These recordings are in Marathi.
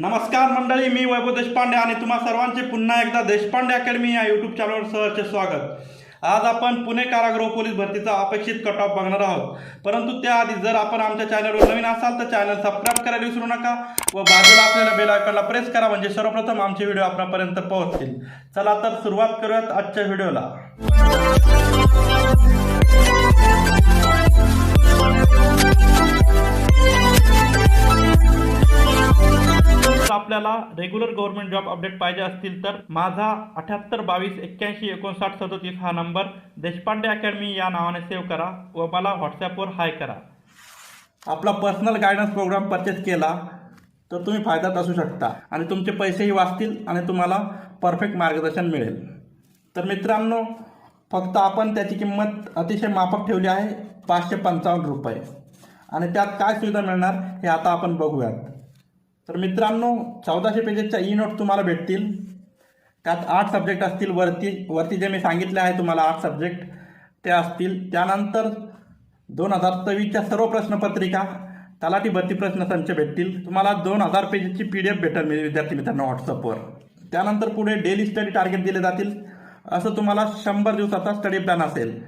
नमस्कार मंडळी मी वैभव देशपांडे आणि तुम्हा सर्वांचे पुन्हा एकदा देशपांडे अकॅडमी या यूट्यूब चॅनलवर सहर्ष स्वागत. आज आपण पुणे कारागृह पोलीस भरतीचा अपेक्षित कट ऑफ बघणार आहोत. परंतु त्याआधी जर आपण आमच्या चॅनलवर नवीन असाल तर चॅनल सबस्क्राईब करायला विसरू नका व बाजूला असलेल्या बेल आयकॉनला प्रेस करा म्हणजे सर्वप्रथम आमचे व्हिडिओ आपल्यापर्यंत पोहोचतील. चला तर सुरुवात करूयात आजच्या व्हिडिओला आपल्याला रेग्युलर गव्हर्नमेंट जॉब अपडेट पाहिजे असतील तर माझा अठ्याहत्तर बावीस एक्क्याऐंशी एकोणसाठ सदोतीस हा नंबर देशपांडे अकॅडमी या नावाने सेव्ह करा व मला व्हॉट्सॲपवर हाय करा. आपला पर्सनल गायडन्स प्रोग्राम परचेस केला तर तुम्ही फायद्यात असू शकता आणि तुमचे पैसेही वाचतील आणि तुम्हाला परफेक्ट मार्गदर्शन मिळेल. तर मित्रांनो फक्त आपण त्याची किंमत अतिशय माफक ठेवली आहे पाचशे पंचावन्न रुपये. आणि त्यात काय सुविधा मिळणार हे आता आपण बघूयात. तर मित्रांनो चौदाशे पेजेसच्या ई नोट तुम्हाला भेटतील. त्यात आठ सब्जेक्ट असतील वरती. वरती जे मी सांगितले आहे तुम्हाला आठ सब्जेक्ट ते असतील. त्यानंतर दोन हजार चवीसच्या सर्व प्रश्नपत्रिका तलाठी भरती प्रश्न संच भेटतील. तुम्हाला दोन हजार पेजेसची पी डी एफ भेटेल मी विद्यार्थी मित्रांनो व्हॉट्सअपवर त्यानंतर पुढे डेली स्टडी टार्गेट दिले जातील. असं तुम्हाला शंभर दिवसाचा स्टडी प्लॅन असेल.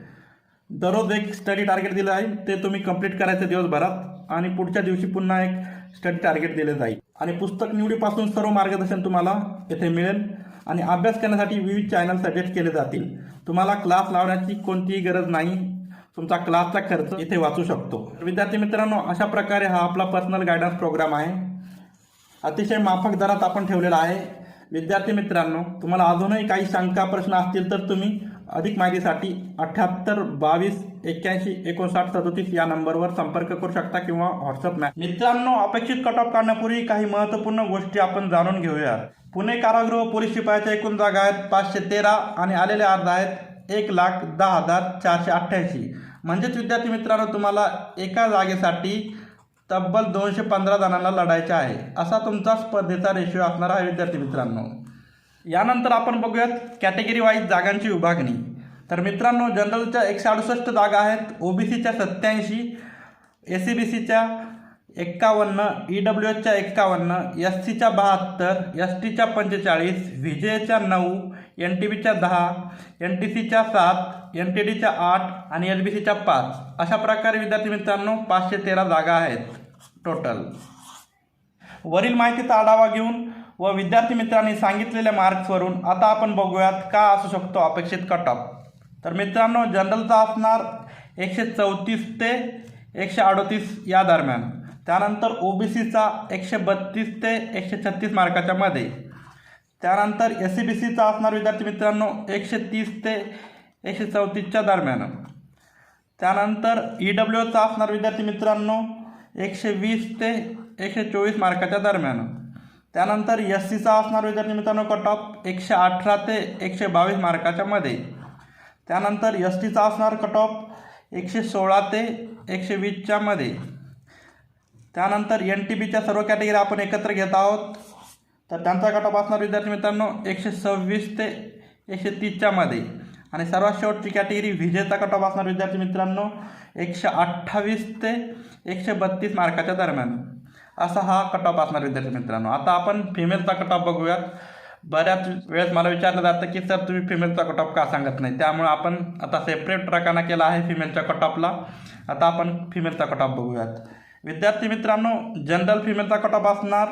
दररोज एक स्टडी टार्गेट दिलं आहे ते तुम्ही कंप्लीट करायचं दिवसभरात. आणि पुढच्या दिवशी पुन्हा एक स्टडी टार्गेट दिले जाईल. आणि पुस्तक निवडीपासून सर्व मार्गदर्शन तुम्हाला येथे मिळेल. आणि अभ्यास करण्यासाठी विविध चॅनल सजेस्ट केले जातील. तुम्हाला क्लास लावण्याची कोणतीही गरज नाही. तुमचा क्लासचा खर्च इथे वाचू शकतो. विद्यार्थी मित्रांनो अशा प्रकारे हा आपला पर्सनल गायडन्स प्रोग्राम आहे. अतिशय माफक दरात आपण ठेवलेला आहे. विद्यार्थी मित्रांनो तुम्हाला अजूनही काही शंका प्रश्न असतील तर तुम्ही अधिक माहितीसाठी अठ्याहत्तर बावीस एक्क्याऐंशी एकोणसाठ सदोतीस या नंबरवर संपर्क करू शकता किंवा व्हॉट्सअप मॅ मित्रांनो अपेक्षित कट ऑफ काढण्यापूर्वी काही महत्त्वपूर्ण गोष्टी आपण जाणून घेऊया. पुणे कारागृह पोलीस शिपायाच्या एकूण जागा आहेत पाचशे तेरा आणि आलेले अर्ज आहेत एक लाख दहा हजार चारशे अठ्ठ्याऐंशी. म्हणजेच विद्यार्थी मित्रांनो तुम्हाला एका जागेसाठी तब्बल दोनशे पंधरा जणांना लढायचे आहे. असा तुमचा स्पर्धेचा रेशिओ असणार आहे विद्यार्थी मित्रांनो. यानंतर आपण बघूयात कॅटेगरी वाईज जागांची विभागणी. तर मित्रांनो जनरलच्या एकशे अडुसष्ट जागा आहेत. ओबीसीच्या सत्याऐंशी एस सी बी सीच्या एक्कावन्न ई डब्ल्यू एचच्या एक्कावन्न एस सीच्या बहात्तर एस टीच्या पंचेचाळीस व्ही जे एच्या नऊ एन टी बीच्या दहा एन टी सीच्या सात एन टी डीच्या आठ आणि एल बी सीच्या पाच. अशा प्रकारे विद्यार्थी मित्रांनो पाचशे तेरा जागा आहेत टोटल वरील माहितीचा आढावा घेऊन व विद्यार्थी मित्रांनी सांगितलेल्या मार्क्सवरून आता आपण बघूयात का असू शकतो अपेक्षित कट ऑफ तर मित्रांनो जनरलचा असणार एकशे चौतीस ते एकशे अडोतीस या दरम्यान. त्यानंतर ओ बी सीचा एकशे बत्तीस ते एकशे छत्तीस मार्काच्या मध्ये. त्यानंतर एस सी बी सीचा असणार विद्यार्थी मित्रांनो एकशे तीस ते एकशे चौतीसच्या दरम्यान. त्यानंतर ई डब्ल्यू एचा असणार विद्यार्थी मित्रांनो एकशे वीस ते एकशे चोवीस मार्काच्या दरम्यान. त्यानंतर एस सीचा असणार विद्यार्थी मित्रांनो कट ऑफ एकशे अठरा ते एकशे बावीस मार्काच्या मध्ये. त्यानंतर एस टीचा असणार कट ऑफ एकशे सोळा ते एकशे वीसच्या मध्ये. त्यानंतर एन टी बीच्या सर्व कॅटेगरी आपण एकत्र घेत आहोत. तर त्यांचा कट ऑफ असणार विद्यार्थी मित्रांनो एकशे सव्वीस ते एकशे तीसच्या मध्ये. आणि सर्वात शेवटची कॅटेगरी विजेचा कट ऑफ असणार विद्यार्थी मित्रांनो एकशे अठ्ठावीस ते एकशे बत्तीस मार्काच्या दरम्यान. असा हा कट ऑफ असणार विद्यार्थी मित्रांनो. आता आपण फिमेलचा कट ऑफ बघूयात. बऱ्याच वेळेस मला विचारलं जातं की सर तुम्ही फिमेलचा कट ऑफ का सांगत नाही? त्यामुळे आपण आता सेपरेट रकाना केला आहे फिमेलच्या कट ऑफला आता आपण फिमेलचा कट ऑफ बघूयात. विद्यार्थी मित्रांनो जनरल फिमेलचा कट ऑफ असणार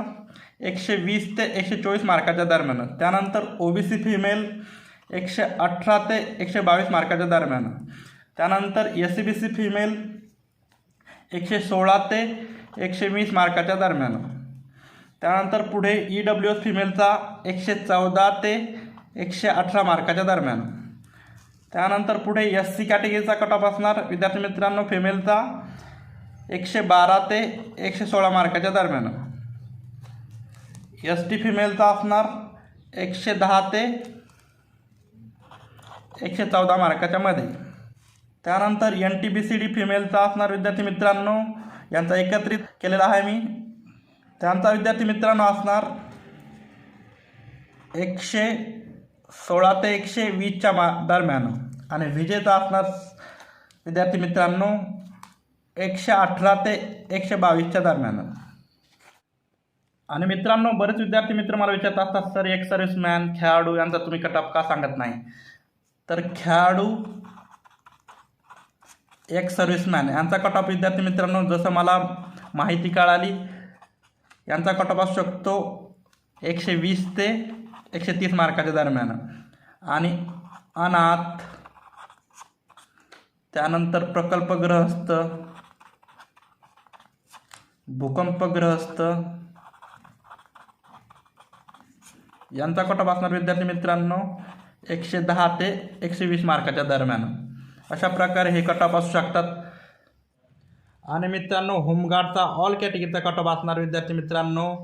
एकशे वीस ते एकशे चोवीस मार्काच्या दरम्यान. त्यानंतर ओ बी सी फिमेल एकशे अठरा ते एकशे बावीस मार्काच्या दरम्यान. त्यानंतर S C B C female एकशे सोळा ते एकशे वीस मार्काच्या दरम्यान. त्यानंतर पुढे ई डब्ल्यू एस फिमेलचा एकशे चौदा ते एकशे अठरा मार्काच्या दरम्यान. त्यानंतर पुढे एस सी कॅटेगरीचा कट ऑफ असणार. विद्यार्थी मित्रांनो फिमेलचा एकशे बारा ते एकशे सोळा मार्काच्या दरम्यान. एस टी फिमेलचा असणार एकशे दहा ते एकशे चौदा मार्काच्या मध्ये. त्यानंतर N T B C D फिमेलचा असणार विद्यार्थी मित्रांनो यांचा एकत्रित केलेला आहे मी. त्यांचा विद्यार्थी मित्रांनो असणार एकशे सोळा ते एकशे वीसच्या मा दरम्यान. आणि विजेचा असणार विद्यार्थी मित्रांनो एकशे अठरा ते एकशे बावीसच्या दरम्यान. आणि मित्रांनो बरेच विद्यार्थी मित्र मला विचारत असतात सर एक सर्व्हिसमॅन खेळाडू यांचा तुम्ही कटअप का सांगत नाही? तर खेळाडू एक सर्व्हिसमॅन यांचा कट ऑफ विद्यार्थी मित्रांनो जसं मला माहिती कळाली यांचा कटअप असू शकतो एकशे वीस ते एकशे तीस मार्काच्या दरम्यान. आणि अनाथ त्यानंतर प्रकल्पग्रहस्थ भूकंपग्रहस्थ यांचा कटअप असणार विद्यार्थी मित्रांनो एकशे दहा ते एकशे वीस मार्काच्या दरम्यान. अशा प्रकारे हे कटॉप असू शकतात. आणि मित्रांनो होमगार्डचा ऑल कॅटेगरीचा कटॉप असणार विद्यार्थी मित्रांनो.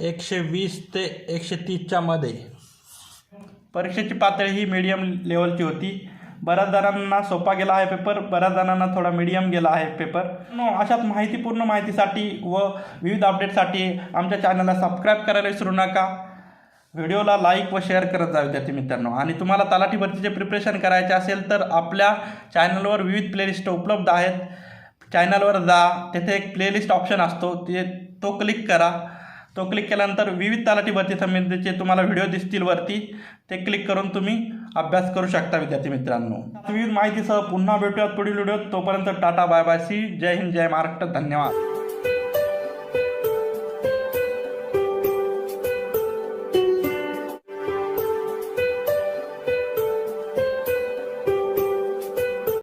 एकशे वीस ते एकशे तीसच्या मध्ये. परीक्षेची पातळी ही मीडियम लेवलची होती. बऱ्याच जणांना सोपा गेला आहे पेपर बऱ्याच जणांना थोडा मीडियम गेला आहे पेपर नो अशाच माहितीपूर्ण माहितीसाठी व विविध अपडेटसाठी आमच्या चॅनलला सबस्क्राईब करायला विसरू नका. व्हिडिओला लाईक व शेअर करत जा विद्यार्थी मित्रांनो. आणि तुम्हाला तलाठी भरतीचे प्रिपरेशन करायचे असेल तर आपल्या चॅनलवर विविध प्लेलिस्ट उपलब्ध आहेत. चॅनलवर जा तेथे एक प्लेलिस्ट ऑप्शन असतो ते तो क्लिक करा. तो क्लिक केल्यानंतर विविध तलाठी भरती संबंधीचे तुम्हाला व्हिडिओ दिसतील वरती. ते क्लिक करून तुम्ही अभ्यास करू शकता विद्यार्थी मित्रांनो. विविध माहितीसह पुन्हा भेटूयात पुढील व्हिडिओत तोपर्यंत टाटा बाय बाय सी जय हिंद जय महाराष्ट्र धन्यवाद.